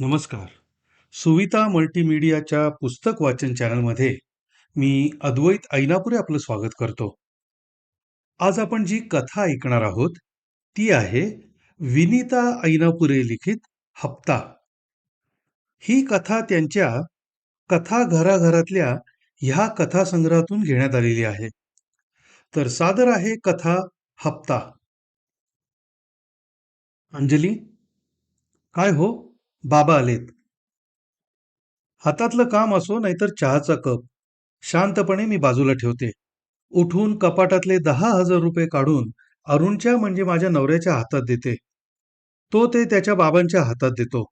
नमस्कार. सुविता मल्टीमीडियाच्या पुस्तक वाचन चॅनलमध्ये मी अद्वैत ऐनापुरे आपलं स्वागत करतो. आज आपण जी कथा ऐकणार आहोत, ती आहे विनीता ऐनापुरे लिखित हप्ता. ही कथा त्यांच्या कथा घराघरातल्या ह्या कथासंग्रहातून घेण्यात आलेली आहे. तर सादर आहे कथा हप्ता. अंजली, काय हो? बाबा आलेत. हातातलं काम असो नाहीतर चहाचा कप शांतपणे मी बाजूला ठेवते. उठून कपाटातले दहा हजार रुपये काढून अरुणच्या म्हणजे माझ्या नवऱ्याच्या हातात देते. तो ते त्याच्या बाबांच्या हातात देतो.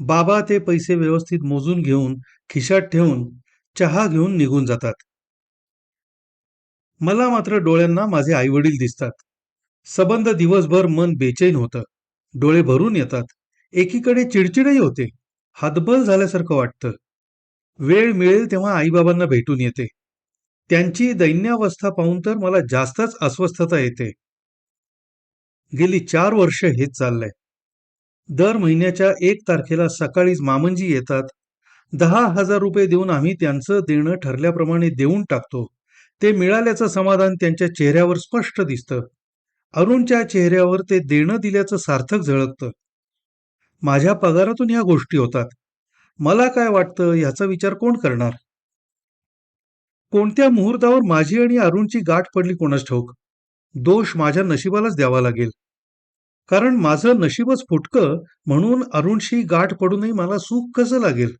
बाबा ते पैसे व्यवस्थित मोजून घेऊन खिशात ठेवून चहा घेऊन निघून जातात. मला मात्र डोळ्यांना माझे आईवडील दिसतात. सबंध दिवसभर मन बेचैन होतं. डोळे भरून येतात. एकीकडे चिडचिडही होते. हतबल झाल्यासारखं वाटतं. वेळ मिळेल तेव्हा आईबाबांना भेटून येते. त्यांची दैन्यावस्था पाहून तर मला जास्तच अस्वस्थता येते. गेली चार वर्ष हेच चाललंय. दर महिन्याच्या एक तारखेला सकाळीच मामंजी येतात. दहा हजार रुपये देऊन आम्ही त्यांचं देणं ठरल्याप्रमाणे देऊन टाकतो. ते मिळाल्याचं समाधान त्यांच्या चेहऱ्यावर स्पष्ट दिसतं. अरुणच्या चेहऱ्यावर ते देणं दिल्याचं सार्थक झळकतं. माझ्या पगारातून ह्या गोष्टी होतात. मला काय वाटतं ह्याचा विचार कोण करणार? कोणत्या मुहूर्तावर माझी आणि अरुणची गाठ पडली कोणास ठाऊक. दोष माझ्या नशिबालाच द्यावा लागेल. कारण माझं नशीबच फुटकं म्हणून अरुणशी गाठ पडूनही मला सुख कसं लागेल?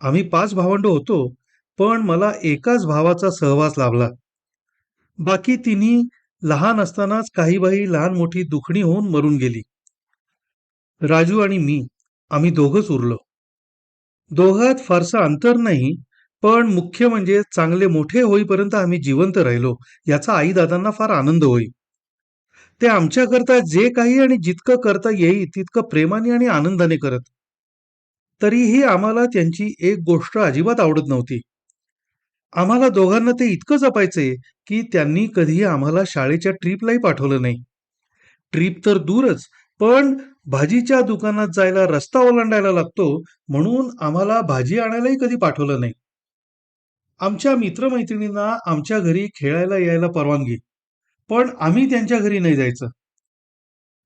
आम्ही पाच भावंड होतो, पण मला एकाच भावाचा सहवास लाभला. बाकी तिन्ही लहान असतानाच काही बाई लहान मोठी दुखणी होऊन मरून गेली. राजू आणि मी आम्ही दोघंच उरलो. दोघात फारसं अंतर नाही, पण मुख्य म्हणजे चांगले मोठे होईपर्यंत आम्ही जिवंत राहिलो याचा आई दादांना फार आनंद होई. ते आमच्याकरता जे काही आणि जितकं करता येईल तितकं प्रेमाने आणि आनंदाने करत. तरीही आम्हाला त्यांची एक गोष्ट अजिबात आवडत नव्हती. आम्हाला दोघांना ते इतकं जपायचे की त्यांनी कधीही आम्हाला शाळेच्या ट्रीपलाही पाठवलं नाही. ट्रीप तर दूरच, पण भाजीच्या दुकानात जायला रस्ता ओलांडायला लागतो म्हणून आम्हाला भाजी आणायलाही कधी पाठवलं नाही. आमच्या मित्रमैत्रिणींना आमच्या घरी खेळायला यायला परवानगी, पण आम्ही त्यांच्या घरी नाही जायचं.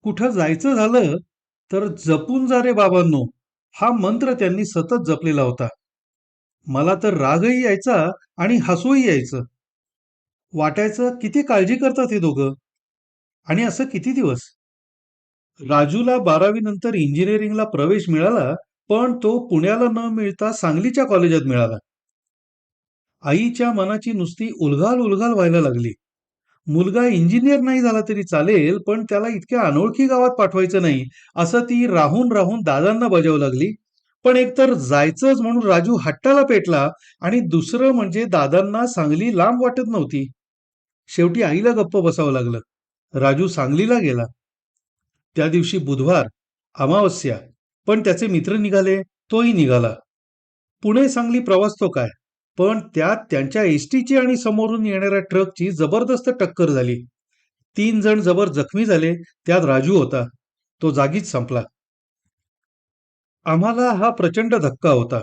कुठं जायचं झालं तर जपून जा रे बाबांनो हा मंत्र त्यांनी सतत जपलेला होता. मला तर रागही यायचा आणि हसूही यायचं. वाटायचं किती काळजी करतात हे दोघं. आणि असं किती दिवस? राजूला बारावी नंतर इंजिनिअरिंगला प्रवेश मिळाला, पण तो पुण्याला न मिळता सांगलीच्या कॉलेजात मिळाला. आईच्या मनाची नुसती उलघाल उलघाल व्हायला लागली. मुलगा इंजिनियर नाही झाला तरी चालेल, पण त्याला इतक्या अनोळखी गावात पाठवायचं नाही, असं ती राहून राहून दादांना बजावू लागली. पण एकतर जायचंच म्हणून राजू हट्टाला पेटला आणि दुसरं म्हणजे दादांना सांगली लांब वाटत नव्हती. शेवटी आईला गप्प बसावं लागलं. राजू सांगलीला गेला. त्या दिवशी बुधवार, अमावस्या, पण त्याचे मित्र निघाले, तोही निघाला. पुणे सांगली प्रवास तो काय, पण त्यात त्यांच्या एसटीची आणि समोरून येणाऱ्या ट्रकची जबरदस्त टक्कर झाली. तीन जण जबर जखमी झाले, त्यात राजू होता. तो जागीच संपला. आम्हाला हा प्रचंड धक्का होता.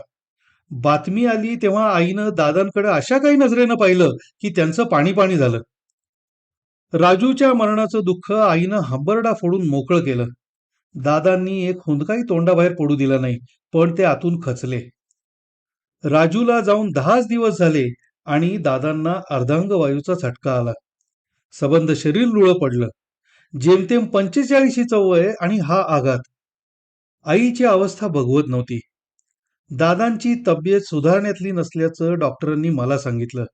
बातमी आली तेव्हा आईनं दादांकडे अशा काही नजरेनं पाहिलं की त्यांचं पाणी पाणी झालं. राजूच्या मरणाचं दुःख आईनं हंबरडा फोडून मोकळं केलं. दादांनी एक हुंदकाही तोंडाबाहेर पडू दिला नाही, पण ते आतून खचले. राजूला जाऊन दहाच दिवस झाले आणि दादांना अर्धांगवायूचा झटका आला. सबंध शरीर लुळं पडलं. जेमतेम पंचेचाळीशी वय आणि हा आघात. आईची अवस्था बघवत नव्हती. दादांची तब्येत सुधारण्यातली नसल्याचं डॉक्टरांनी मला सांगितलं.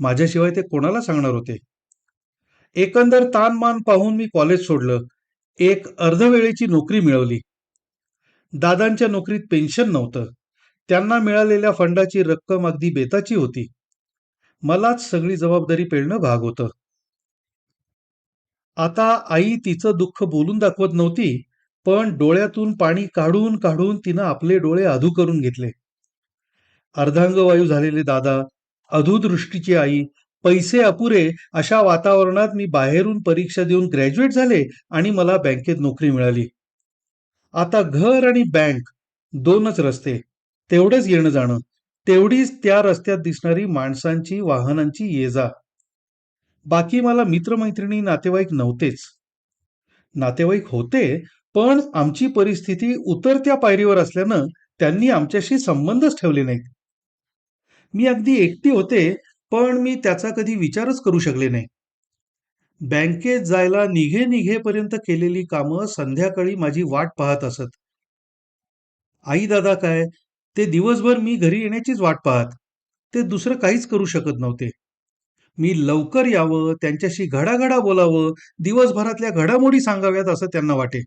माझ्याशिवाय ते कोणाला सांगणार होते? एकंदर ताणमान पाहून मी कॉलेज सोडलं. एक अर्धवेळेची नोकरी मिळवली. दादांच्या नोकरीत पेन्शन नव्हतं. त्यांना मिळालेल्या फंडाची रक्कम अगदी बेताची होती. मलाच सगळी जबाबदारी पेळणं भाग होतं. आता आई तिचं दुःख बोलून दाखवत नव्हती, पण डोळ्यातून पाणी काढून काढून तिनं आपले डोळे अधू करून घेतले. अर्धांगवायू झालेले दादा, अधोदृष्टीची आई, पैसे अपुरे अशा वातावरणात मी बाहेरून परीक्षा देऊन ग्रॅज्युएट झाले आणि मला बँकेत नोकरी मिळाली. आता घर आणि बँक दोनच रस्ते तेवढंच येणं जाणं तेवढीच त्या रस्त्यात दिसणारी माणसांची वाहनांची ये जा. बाकी मला मित्रमैत्रिणी नातेवाईक नव्हतेच. नातेवाईक होते पण आमची परिस्थिती उतरत्या पायरीवर असल्यानं त्यांनी आमच्याशी संबंधच ठेवले नाहीत. मी अगदी एकटी होते पण मी त्याचा कधी विचारच करू शकले नाही. बँकेत जायला निघे निघेपर्यंत केलेली कामं संध्याकाळी माझी वाट पाहत असत. आई दादा काय ते दिवसभर मी घरी येण्याचीच वाट पाहत. ते दुसरं काहीच करू शकत नव्हते. मी लवकर यावं त्यांच्याशी घडाघडा बोलावं दिवसभरातल्या घडामोडी सांगाव्यात असं त्यांना वाटे.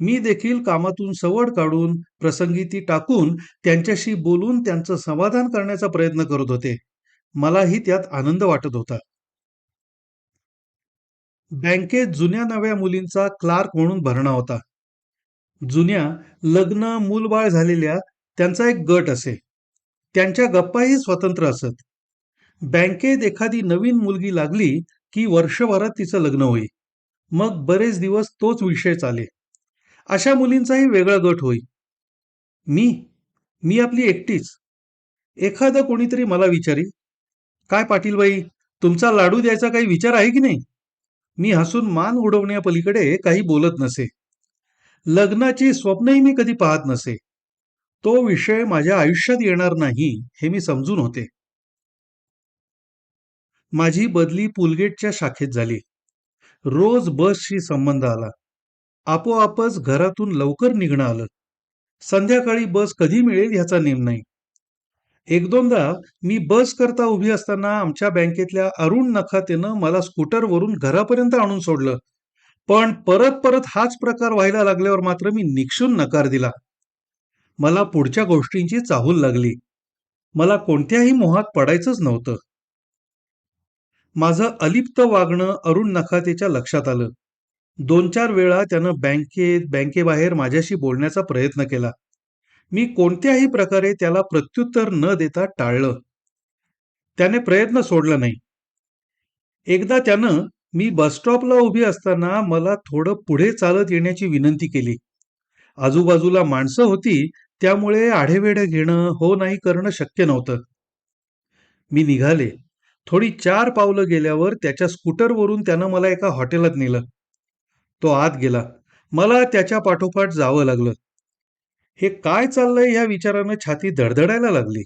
मी देखील कामातून सवड काढून प्रसंगी ती टाकून त्यांच्याशी बोलून त्यांचं समाधान करण्याचा प्रयत्न करत होते. मलाही त्यात आनंद वाटत होता. बँकेत जुन्या नव्या मुलींचा क्लार्क म्हणून भरणा होता. जुन्या लग्न मूलबाळ झालेल्या त्यांचा एक गट असे. त्यांच्या गप्पाही स्वतंत्र असत. बँकेत एखादी नवीन मुलगी लागली की वर्षभरात तिचं लग्न होई. मग बरेच दिवस तोच विषय चाले. अशा मुलींचाही वेगळा गट होई. मी? मी आपली एकटीच. एखादं कोणीतरी मला विचारी. काय पाटीलबाई तुमचा लाडू द्यायचा काही विचार आहे की नाही? मी हसून मान उडवण्यापलीकडे काही बोलत नसे. लग्नाची स्वप्नही मी कधी पाहत नसे. तो विषय माझ्या आयुष्यात येणार नाही हे मी समजून होते. माझी बदली पुलगेटच्या शाखेत झाली. रोज बसशी संबंध आला. आपोआपच घरातून लवकर निघणं आलं. संध्याकाळी बस कधी मिळेल ह्याचा नेम नाही. एक दोनदा मी बस करता उभी असताना आमच्या बँकेतल्या अरुण नखातेनं मला स्कूटरवरून घरापर्यंत आणून सोडलं. पण परत परत हाच प्रकार व्हायला लागल्यावर मात्र मी निक्षून नकार दिला. मला पुढच्या गोष्टींची चाहूल लागली. मला कोणत्याही मोहात पडायचंच नव्हतं. माझं अलिप्त वागणं अरुण नखातेच्या लक्षात आलं. दोन चार वेळा त्यानं बँकेत बँकेबाहेर माझ्याशी बोलण्याचा प्रयत्न केला. मी कोणत्याही प्रकारे त्याला प्रत्युत्तर न देता टाळलं. त्याने प्रयत्न सोडला नाही. एकदा त्यानं मी बसस्टॉपला उभी असताना मला थोडं पुढे चालत येण्याची विनंती केली. आजूबाजूला माणसं होती त्यामुळे आढेवेढे घेणं हो नाही करणं शक्य नव्हतं. मी निघाले. थोडी चार पावलं गेल्यावर त्याच्या स्कूटरवरून त्यानं मला एका हॉटेलात नेलं. तो आत गेला. मला त्याच्या पाठोपाठ जावं लागलं. हे काय चाललंय या विचारानं छाती धडधडायला लागली.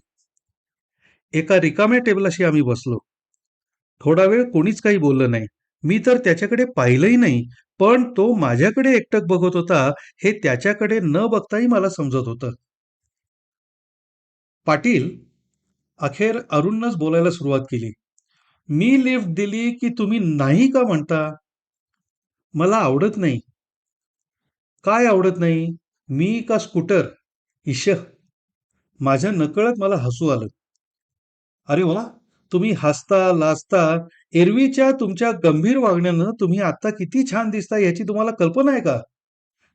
एका रिकाम्या टेबलाशी आम्ही बसलो. थोडा वेळ कोणीच काही बोललं नाही. मी तर त्याच्याकडे पाहिलंही नाही पण तो माझ्याकडे एकटक बघत होता हे त्याच्याकडे न बघताही मला समजत होतं. पाटील अखेर अरुणनंच बोलायला सुरुवात केली. मी लिफ्ट दिली की तुम्ही नाही का म्हणता? मला आवडत नाही. काय आवडत नाही? मी का स्कूटर? इश माझ्या नकळत मला हसू आलं. अरे बोला तुम्ही हसता लाजता एरवीच्या तुमच्या गंभीर वागण्यानं तुम्ही आता किती छान दिसता याची तुम्हाला कल्पना आहे का?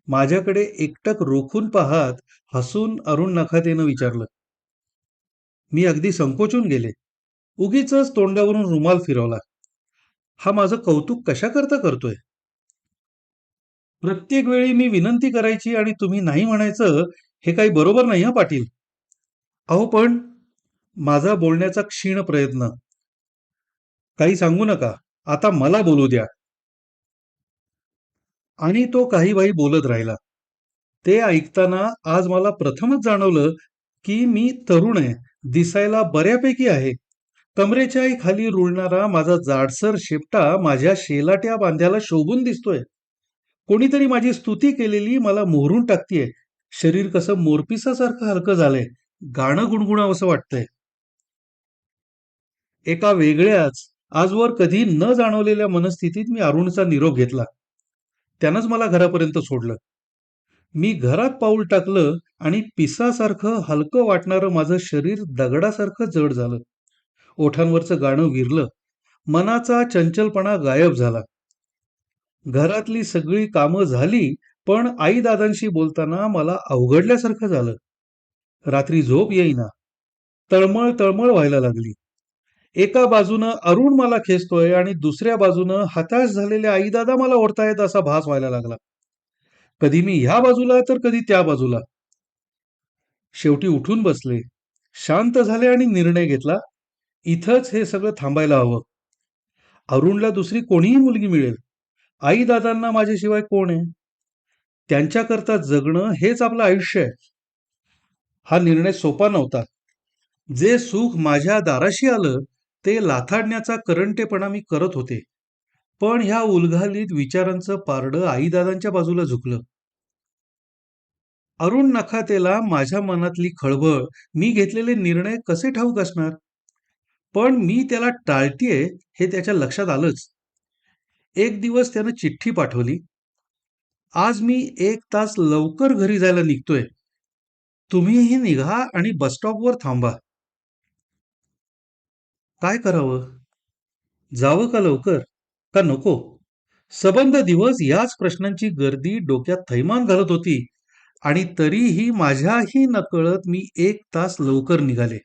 माझ्याकडे एकटक रोखून पाहत हसून अरुण नखातेनं विचारलं. मी अगदी संकोचून गेले. उगीच तोंडावरून रुमाल फिरवला. हा माझं कौतुक कशा करता करतोय? प्रत्येक वेळी मी विनंती करायची आणि तुम्ही नाही म्हणायचं हे काही बरोबर नाही हा पाटील. अहो पण माझा बोलण्याचा क्षीण प्रयत्न. काही सांगू नका. आता मला बोलू द्या. आणि तो काही बाई बोलत राहिला. ते ऐकताना आज मला प्रथमच जाणवलं की मी तरुण आहे दिसायला बऱ्यापैकी आहे. कमरेच्या खाली रुळणारा माझा जाडसर शेपटा माझ्या शेलाट्या बांध्याला शोभून दिसतोय. कोणीतरी माझी स्तुती केलेली मला मोहरून टाकतीये. शरीर कसं मोरपिसासारखं हलकं झालंय. गाणं गुणगुणावंसं वाटतंय. एका वेगळ्याच आजवर कधी न जाणवलेल्या मनस्थितीत मी अरुणचा निरोप घेतला. त्यानंच मला घरापर्यंत सोडलं. मी घरात पाऊल टाकलं आणि पिसासारखं हलकं वाटणारं माझं शरीर दगडासारखं जड झालं. ओठांवरचं गाणं विरलं. मनाचा चंचलपणा गायब झाला. घरातली सगळी कामं झाली पण आई दादांशी बोलताना मला अवघडल्यासारखं झालं. रात्री झोप येईना. तळमळ तळमळ व्हायला लागली. एका बाजूनं अरुण मला खेचतोय आणि दुसऱ्या बाजूनं हताश झालेले आई दादा मला ओढतायत असा भास व्हायला लागला. कधी मी ह्या बाजूला तर कधी त्या बाजूला. शेवटी उठून बसले. शांत झाले आणि निर्णय घेतला. इथंच हे सगळं थांबायला हवं. अरुणला दुसरी कोणीही मुलगी मिळेल. आई दादांना माझ्याशिवाय कोण आहे? त्यांच्याकरता जगणं हेच आपलं आयुष्य आहे. हा निर्णय सोपा नव्हता. जे सुख माझ्या दाराशी आलं ते लाथाडण्याचा करंटेपणा मी करत होते. पण ह्या उलघालीत विचारांचं पारडं आईदादांच्या बाजूला झुकलं. अरुण नखातेला माझ्या मनातली खळबळ मी घेतलेले निर्णय कसे ठाऊक असणार? पण मी त्याला टाळतीये हे त्याच्या लक्षात आलंच. एक दिवस त्यानं चिठ्ठी पाठवली. आज मी एक तास लवकर घरी जायला निघतोय. तुम्हीही निघा आणि बसस्टॉपवर थांबा. काय करावं? जावं का लवकर? का नको? सबंध दिवस याच प्रश्नांची गर्दी डोक्यात थैमान घालत होती आणि तरीही माझ्याही नकळत मी एक तास लवकर निघाले.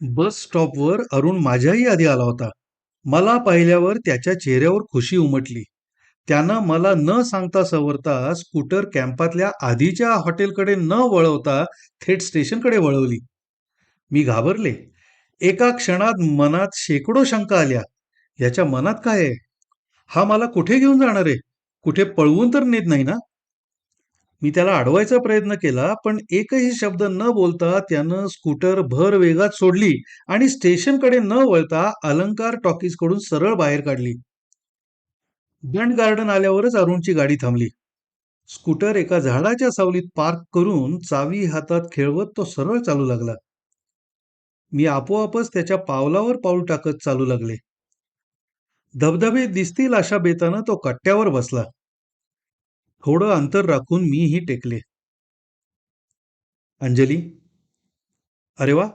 बस स्टॉपवर अरुण माझ्याही आधी आला होता. मला पाहिल्यावर त्याच्या चेहऱ्यावर खुशी उमटली. त्यानं मला न सांगता सवरता स्कूटर कॅम्पातल्या आधीच्या हॉटेलकडे न वळवता थेट स्टेशनकडे वळवली. मी घाबरले. एका क्षणात मनात शेकडो शंका आल्या. याच्या मनात काय आहे? हा मला कुठे घेऊन जाणार आहे? कुठे पळवून तर नेत नाही ना? मी त्याला अडवायचा प्रयत्न केला पण एकही शब्द न बोलता त्यानं स्कूटर भर वेगात सोडली आणि स्टेशनकडे न वळता अलंकार टॉकीजकडून सरळ बाहेर काढली. बंड गार्डन आल्यावरच अरुणची गाडी थांबली. स्कूटर एका झाडाच्या सावलीत पार्क करून चावी हातात खेळवत तो सरळ चालू लागला. मी आपोआपच त्याच्या पावलावर पाऊल टाकत चालू लागले. धबधबे दिसतील अशा बेतानं तो कट्ट्यावर बसला. थोडं अंतर राखून मीही टेकले. अंजली अरे वा!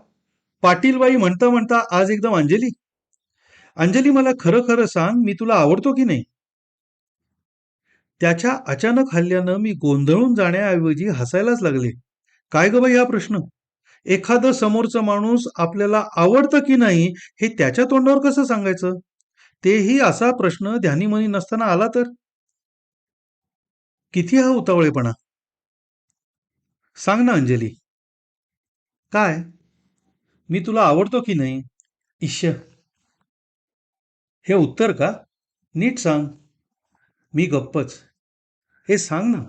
पाटीलबाई म्हणता म्हणता आज एकदम अंजली. अंजली मला खरं खरं सांग मी तुला आवडतो की नाही? त्याच्या अचानक हल्ल्यानं मी गोंधळून जाण्याऐवजी हसायलाच लागले. काय ग बाई हा प्रश्न? एखादं समोरचं माणूस आपल्याला आवडतं की नाही हे त्याच्या तोंडावर कसं सांगायचं? तेही असा प्रश्न ध्यानीमनी नसताना आला तर? किती हा उतावळेपणा? सांग ना अंजली. काय? मी तुला आवडतो की नाही? इश्य. हे उत्तर का? नीट सांग. मी गप्पच. हे सांग ना.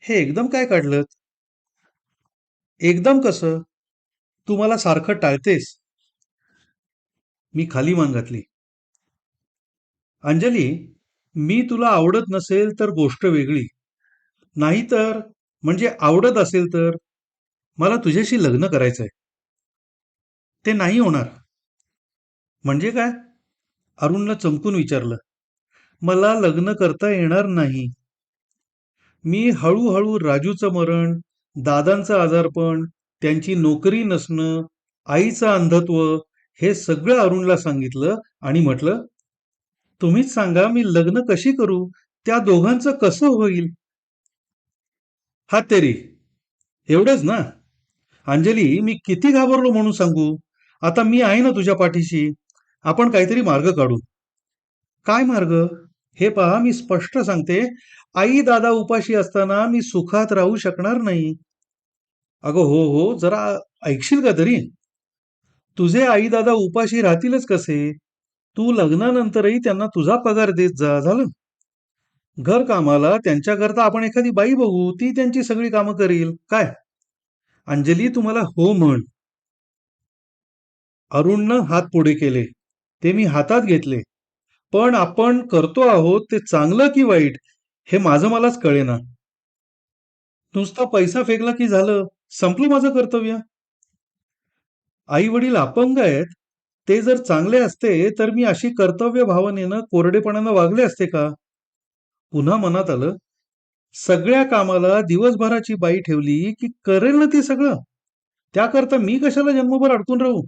हे एकदम काय काढलं एकदम कसं? तू मला सारखं टाळतेस. मी खाली मान घातली. अंजली मी तुला आवडत नसेल तर गोष्ट वेगळी. नाहीतर म्हणजे आवडत असेल तर मला तुझ्याशी लग्न करायचंय. ते नाही होणार. म्हणजे काय? अरुणला चमकून विचारलं. मला लग्न करता येणार नाही. मी हळूहळू राजूचं मरण दादांचं आजारपण त्यांची नोकरी नसणं आईचं अंधत्व हे सगळं अरुणला सांगितलं आणि म्हटलं तुम्हीच सांगा मी लग्न कशी करू? त्या दोघांचं कसं होईल? हा तेरी. एवढंच ना? अंजली मी किती घाबरलो म्हणून सांगू? आता मी आहे ना तुझ्या पाठीशी. आपण काहीतरी मार्ग काढू. काय मार्ग? हे पहा मी स्पष्ट सांगते. आई दादा उपाशी असताना मी सुखात राहू शकणार नाही. अगं हो हो जरा ऐकशील का तरी? तुझे आई दादा उपाशी राहतीलच कसे? तू लग्नानंतरही त्यांना तुझा पगार देत जा झालं? घर कामाला त्यांच्याकरता आपण एखादी बाई बघू ती त्यांची सगळी कामं करील. काय? अंजली तुम्हाला हो म्हण. अरुणनं हात पुढे केले. ते मी हातात घेतले. पण आपण करतो आहोत ते चांगलं की वाईट हे माझं मलाच कळेना. नुसता पैसा फेकला की झालं? संपलं माझं कर्तव्य? आई वडील अपंग आहेत ते जर चांगले असते तर मी अशी कर्तव्य भावनेनं कोरडेपणानं वागले असते का? पुन्हा मनात आलं सगळ्या कामाला दिवसभराची बाई ठेवली की करेल ना ती सगळं? त्याकरता मी कशाला जन्मभर अडकून राहू?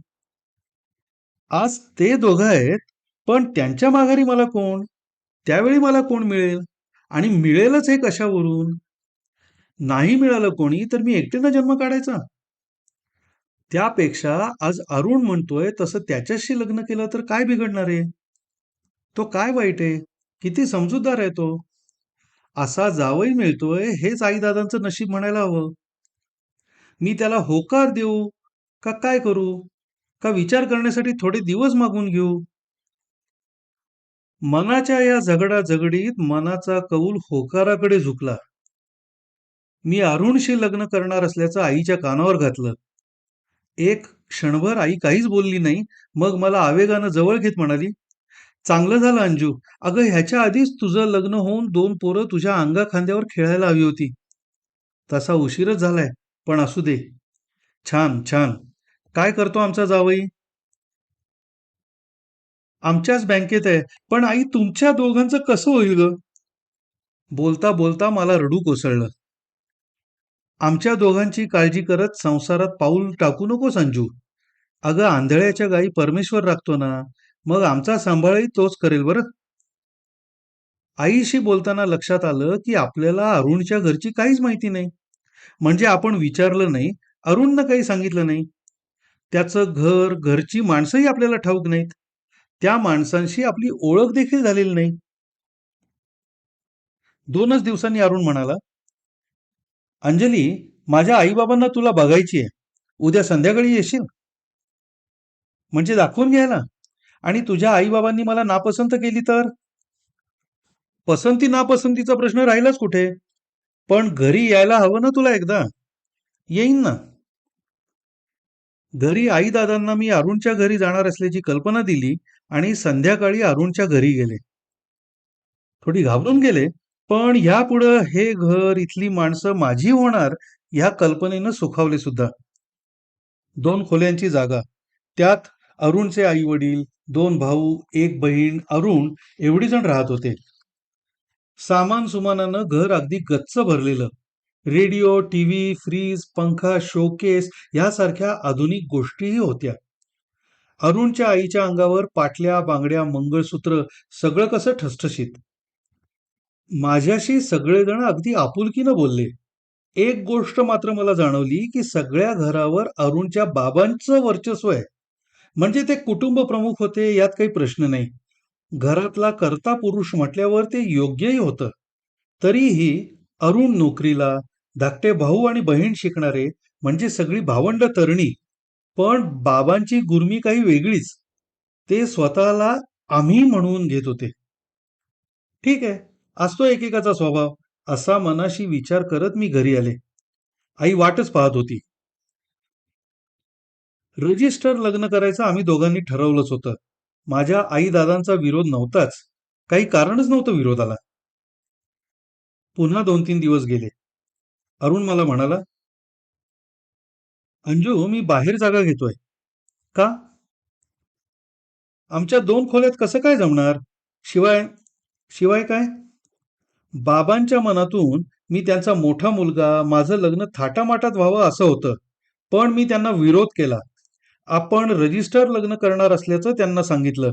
आज ते दोघं आहेत पण त्यांच्या माघारी मला कोण? त्यावेळी मला कोण मिळेल? आणि मिळेलच हे कशावरून? नाही मिळालं कोणी तर मी एकटेनं जन्म काढायचा. त्यापेक्षा आज अरुण म्हणतोय तसं त्याच्याशी लग्न केलं तर काय बिघडणार आहे? तो काय वाईट आहे? किती समजूतदार आहे तो? असा जावई मिळतोय हेच आईदादांचं नशीब म्हणायला हवं. मी त्याला होकार देऊ का काय करू? का विचार करण्यासाठी थोडे दिवस मागून घेऊ? मनाच्या या झगडा झगडीत मनाचा कौल होकाराकडे झुकला. मी अरुणशी लग्न करणार असल्याचं आईच्या कानावर घातलं. एक क्षणभर आई काहीच बोलली नाही. मग मला आवेगानं जवळ घेत म्हणाली चांगलं झालं अंजू. अगं ह्याच्या आधीच तुझं लग्न होऊन दोन पोरं तुझ्या अंगा खांद्यावर खेळायला हवी होती. तसा उशीरच झालाय पण असू दे. छान छान. काय करतो आमचा जावई? आमच्याच बँकेत आहे. पण आई तुमच्या दोघांचं कसं होईल ग? बोलता बोलता मला रडू कोसळलं. आमच्या दोघांची काळजी करत संसारात पाऊल टाकू नको संजू. अगं आंधळ्याच्या गायी परमेश्वर राखतो ना मग आमचा सांभाळही तोच करेल बरं. आईशी बोलताना लक्षात आलं की आपल्याला अरुणच्या घरची काहीच माहिती नाही. म्हणजे आपण विचारलं नाही अरुणनं काही सांगितलं नाही. त्याचं घर घरची माणसंही आपल्याला ठाऊक नाहीत. त्या माणसांशी आपली ओळख देखील झालेली नाही. दोनच दिवसांनी अरुण म्हणाला अंजली माझ्या आईबाबांना तुला बघायची आहे. उद्या संध्याकाळी येशील? म्हणजे दाखवून घ्यायला. आणि तुझ्या आईबाबांनी मला नापसंत केली तर? पसंती नापसंतीचा प्रश्न राहिलाच कुठे? पण घरी यायला हवं ना तुला एकदा? येईन ना. घरी आई दादांना मी अरुणच्या घरी जाणार असल्याची कल्पना दिली आणि संध्याकाळी अरुणच्या घरी गेले. थोडी घाबरून गेले. पण ह्यापुढं हे घर इथली माणसं माझी होणार ह्या कल्पनेनं सुखावले सुद्धा. दोन खोल्यांची जागा. त्यात अरुणचे आई वडील दोन भाऊ एक बहीण अरुण एवढी जण राहत होते. सामान सुमानानं घर अगदी गच्च भरलेलं. रेडिओ टीव्ही फ्रीज पंखा शोकेस यासारख्या आधुनिक गोष्टीही होत्या. अरुणच्या आईच्या अंगावर पाटल्या बांगड्या मंगळसूत्र सगळं कसं ठसठशीत. माझ्याशी सगळेजण अगदी आपुलकीनं बोलले. एक गोष्ट मात्र मला जाणवली की सगळ्या घरावर अरुणच्या बाबांचं वर्चस्व आहे. म्हणजे ते कुटुंब प्रमुख होते यात काही प्रश्न नाही. घरातला कर्ता पुरुष म्हटल्यावर ते योग्यही होतं. तरीही अरुण नोकरीला धाकटे भाऊ आणि बहीण शिकणारे म्हणजे सगळी भावंड तरणी. पण बाबांची गुरमी काही वेगळीच. ते स्वतःला आम्ही म्हणून घेत होते. ठीक आहे. असतो एकेकाचा स्वभाव असा मनाशी विचार करत मी घरी आले. आई वाटच पाहत होती. रजिस्टर लग्न करायचं आम्ही दोघांनी ठरवलंच होतं. माझ्या आई दादांचा विरोध नव्हताच. काही कारणच नव्हतं विरोधाला. पुन्हा दोन तीन दिवस गेले. अरुण मला म्हणाला अंजू मी बाहेर जागा घेतोय. का? आमच्या दोन खोल्यात कसं काय जमणार? शिवाय शिवाय काय? बाबांच्या मनातून मी त्यांचा मोठा मुलगा माझं लग्न थाटामाटात व्हावं असं होतं. पण मी त्यांना विरोध केला. आपण रजिस्टर लग्न करणार असल्याचं त्यांना सांगितलं.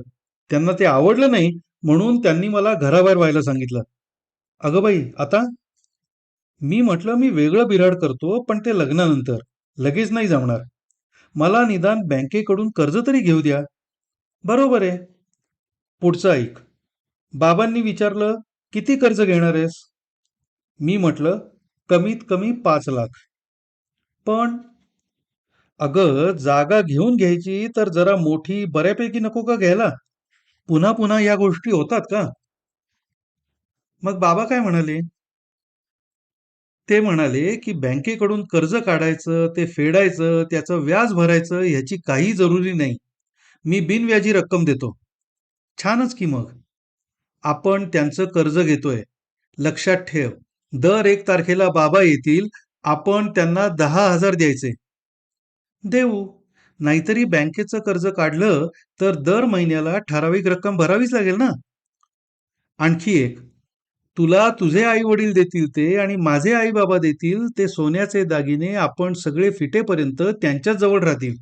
त्यांना ते आवडलं नाही म्हणून त्यांनी मला घराबाहेर व्हायला सांगितलं. अगं बाई आता? मी म्हटलं मी वेगळं बिराड करतो पण ते लग्नानंतर. लगेच नाही जमणार. मला निदान बँकेकडून कर्ज तरी घेऊ द्या. बरोबर आहे. पुढचं ऐक. बाबांनी विचारलं किती कर्ज घेणार आहेस? मी म्हटलं कमीत कमी पाच लाख. पण अगं जागा घेऊन घ्यायची तर जरा मोठी बऱ्यापैकी नको का घ्यायला? पुन्हा पुन्हा या गोष्टी होतात का? मग बाबा काय म्हणाले? ते म्हणाले की बँकेकडून कर्ज काढायचं ते फेडायचं त्याचं व्याज भरायचं ह्याची काही जरुरी नाही. मी बिनव्याजी रक्कम देतो. छानच की मग. आपण त्यांचं कर्ज घेतोय. लक्षात ठेव. दर एक तारखेला बाबा येतील आपण त्यांना दहा हजार द्यायचे. देऊ. नाहीतरी बँकेचं कर्ज काढलं तर दर महिन्याला ठराविक रक्कम भरावीच लागेल ना? आणखी एक. तुला तुझे आई वडील देतील ते आणि माझे आई बाबा देतील ते सोन्याचे दागिने आपण सगळे फिटेपर्यंत त्यांच्याच जवळ राहतील.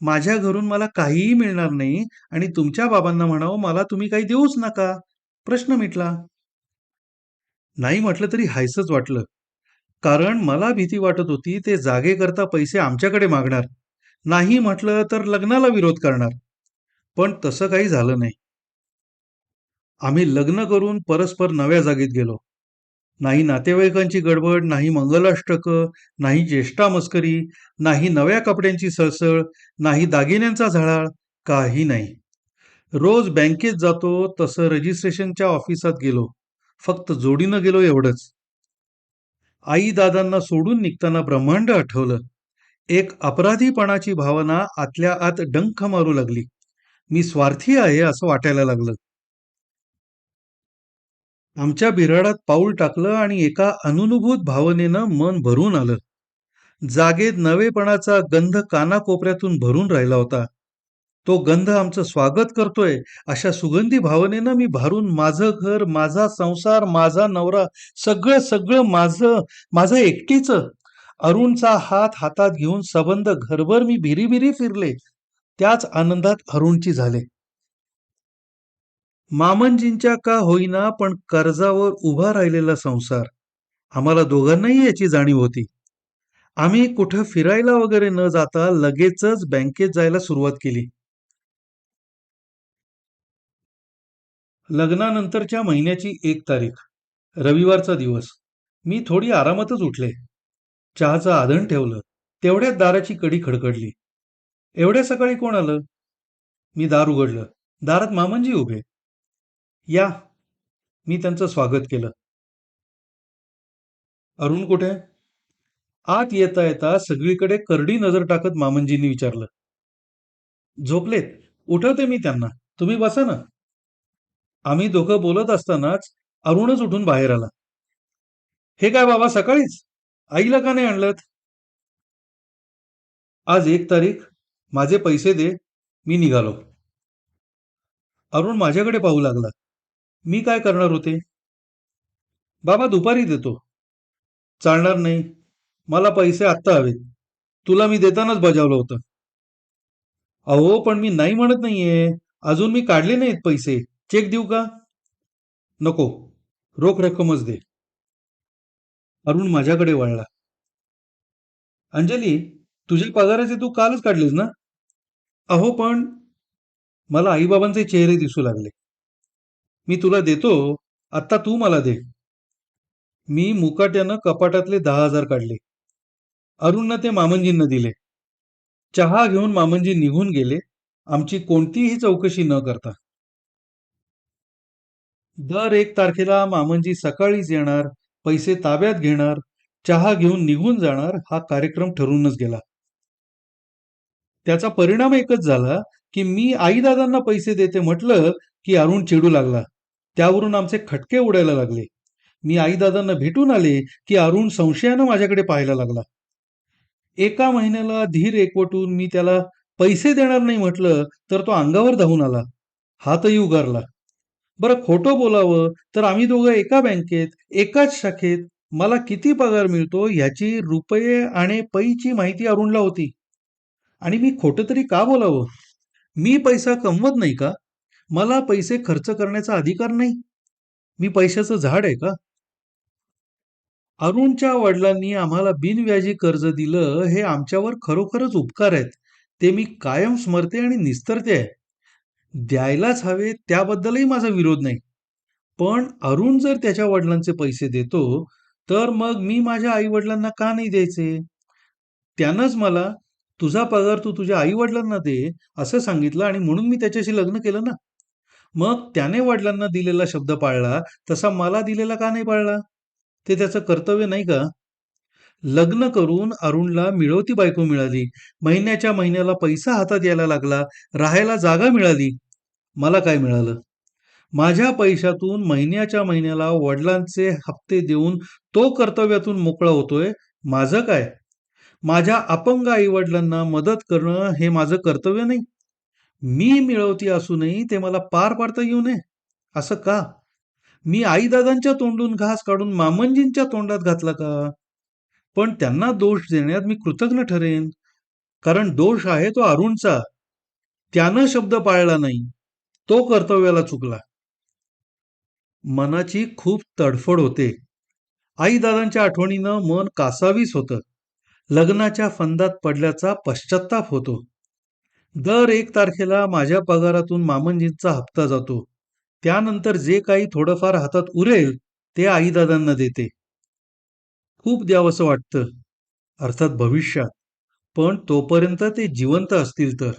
माझ्या घरून मला काहीही मिळणार नाही आणि तुमच्या बाबांना म्हणावं मला तुम्ही काही देऊच नका. प्रश्न मिटला. नाही म्हटलं तरी हायसच वाटलं. कारण मला भीती वाटत होती ते जागेकरता पैसे आमच्याकडे मागणार. नाही म्हटलं तर लग्नाला विरोध करणार. पण तसं काही झालं नाही. आम्ही लग्न करून परस्पर नव्या जागेत गेलो. नाही नातेवाईकांची गडबड नाही मंगलाष्टकं नाही ज्येष्ठा मस्करी नाही नव्या कपड्यांची सळसळ नाही दागिन्यांचा झळाळ काही नाही. रोज बँकेत जातो तसं रजिस्ट्रेशनच्या ऑफिसात गेलो. फक्त जोडीनं गेलो एवढंच. आई दादांना सोडून निघताना ब्रह्मांड आठवलं. एक अपराधीपणाची भावना आतल्या आत डंख मारू लागली. मी स्वार्थी आहे असं वाटायला लागलं. आमच्या बिराडात पाऊल टाकलं आणि एका अनुनुभूत भावनेनं मन भरून आलं. जागेत नवेपणाचा गंध कानाकोपऱ्यातून भरून राहिला होता. तो गंध आमचं स्वागत करतोय अशा सुगंधी भावनेनं मी भारून माझं घर माझा संसार माझा नवरा सगळं सगळं माझं माझं एकटीचं अरुणचा हात हातात घेऊन सबंध घरभर मी भिरीभिरी फिरले. त्याच आनंदात अरुणची झाले. मामनजींच्या का होईना पण कर्जावर उभा राहिलेला संसार. आम्हाला दोघांनाही याची जाणीव होती. आम्ही कुठं फिरायला वगैरे न जाता लगेचच बँकेत जायला सुरुवात केली. लग्नानंतरच्या महिन्याची एक तारीख रविवारचा दिवस. मी थोडी आरामातच उठले. चहाचं आधण ठेवलं. तेवढ्यात दाराची कडी खडखडली. एवढ्या सकाळी कोण आलं? मी दार उघडलं. दारात मामनजी उभे. या. मी त्यांचं स्वागत केलं. अरुण कुठे? आत येता येता सगळीकडे करडी नजर टाकत मामनजींनी विचारलं. झोपलेत? उठवते मी त्यांना. तुम्ही बसा ना. आम्ही दोघं बोलत असतानाच अरुणच उठून बाहेर आला. हे काय बाबा सकाळीच? आईला का नाही आणलं आज एक तारीख. माझे पैसे दे. मी निघालो. अरुण माझ्याकडे पाहू लागला. मी काय करणार होते? बाबा दुपारी देतो. चालणार नाही. मला पैसे आत्ता हवेत. तुला मी देतानाच बजावलं होतं. अहो पण मी नाही म्हणत नाहीये. अजून मी काढले नाहीत पैसे. चेक देऊ का? नको. रोख रक्कमच दे. अरुण माझ्याकडे वळला. अंजली तुझे पगाराचे तू कालच काढलेस ना? अहो पण मला आईबाबांचे चेहरे दिसू लागले. मी तुला देतो आत्ता तू मला दे. मी मुकाट्यानं कपाटातले दहा हजार काढले. अरुणनं ते मामनजींना दिले. चहा घेऊन मामनजी निघून गेले. आमची कोणतीही चौकशी न करता. दर एक तारखेला मामनजी सकाळीच येणार पैसे ताब्यात घेणार चहा घेऊन निघून जाणार हा कार्यक्रम ठरूनच गेला. त्याचा परिणाम एकच झाला की मी आईदादांना पैसे देते म्हटलं की अरुण चिडू लागला. त्यावरून आमचे खटके उडायला लागले. मी आईदादांना भेटून आले की अरुण संशयानं माझ्याकडे पाहायला लागला. एका महिन्याला धीर एकवटून मी त्याला पैसे देणार नाही म्हटलं तर तो अंगावर धावून आला. हातही उगारला. बरं खोटं बोलावं तर आम्ही दोघं एका बँकेत एकाच शाखेत मला किती पगार मिळतो ह्याची रुपये आणि पैची माहिती अरुणला होती. आणि मी खोटं तरी का बोलावं? मी पैसा कमवत नाही का? मला पैसे खर्च करण्याचा अधिकार नाही. मी पैशाचं झाड आहे का? अरुणच्या वडिलांनी आम्हाला बिनव्याजी कर्ज दिलं हे आमच्यावर खरोखरच उपकार आहेत. ते मी कायम स्मरते आणि निस्तरते आहे. द्यायलाच हवे त्याबद्दलही माझा विरोध नाही. पण अरुण जर त्याच्या वडिलांचे पैसे देतो तर मग मी माझ्या आई वडिलांना का नाही द्यायचे? त्यानंच मला तुझा पगार तू तुझ्या आई वडिलांना दे असं सांगितलं आणि म्हणून मी त्याच्याशी लग्न केलं ना. मग त्याने वडिलांना दिलेला शब्द पाळला तसा मला दिलेला का नाही पाळला? ते त्याचं कर्तव्य नाही का? लग्न करून अरुणला मिळवती बायको मिळाली. महिन्याच्या महिन्याला पैसा हातात यायला लागला. राहायला जागा मिळाली. मला काय मिळालं? माझ्या पैशातून महिन्याच्या महिन्याला वडिलांचे हप्ते देऊन तो कर्तव्यातून मोकळा होतोय. माझं काय? माझ्या अपंग आई वडिलांना मदत करणं हे माझं कर्तव्य नाही. मी मिळवती असूनही ते मला पार पाडता येऊ नये. असं का? मी आईदादांच्या तोंडून घास काढून मामनजींच्या तोंडात घातला का? पण त्यांना दोष देण्यात मी कृतज्ञ ठरेन. कारण दोष आहे तो अरुणचा. त्यानं शब्द पाळला नाही. तो कर्तव्याला चुकला. मनाची खूप तडफड होते. आईदादांच्या आठवणीनं मन कासावीस होतं. लग्नाच्या फंदात पडल्याचा पश्चाताप होतो. दर एक तारखेला माझ्या पगारातून मामनजींचा हप्ता जातो. त्यानंतर जे काही थोडंफार हातात उरेल ते आईदादांना देते. खूप द्यावंसं वाटतं. अर्थात भविष्यात. पण तोपर्यंत ते जिवंत असतील तर.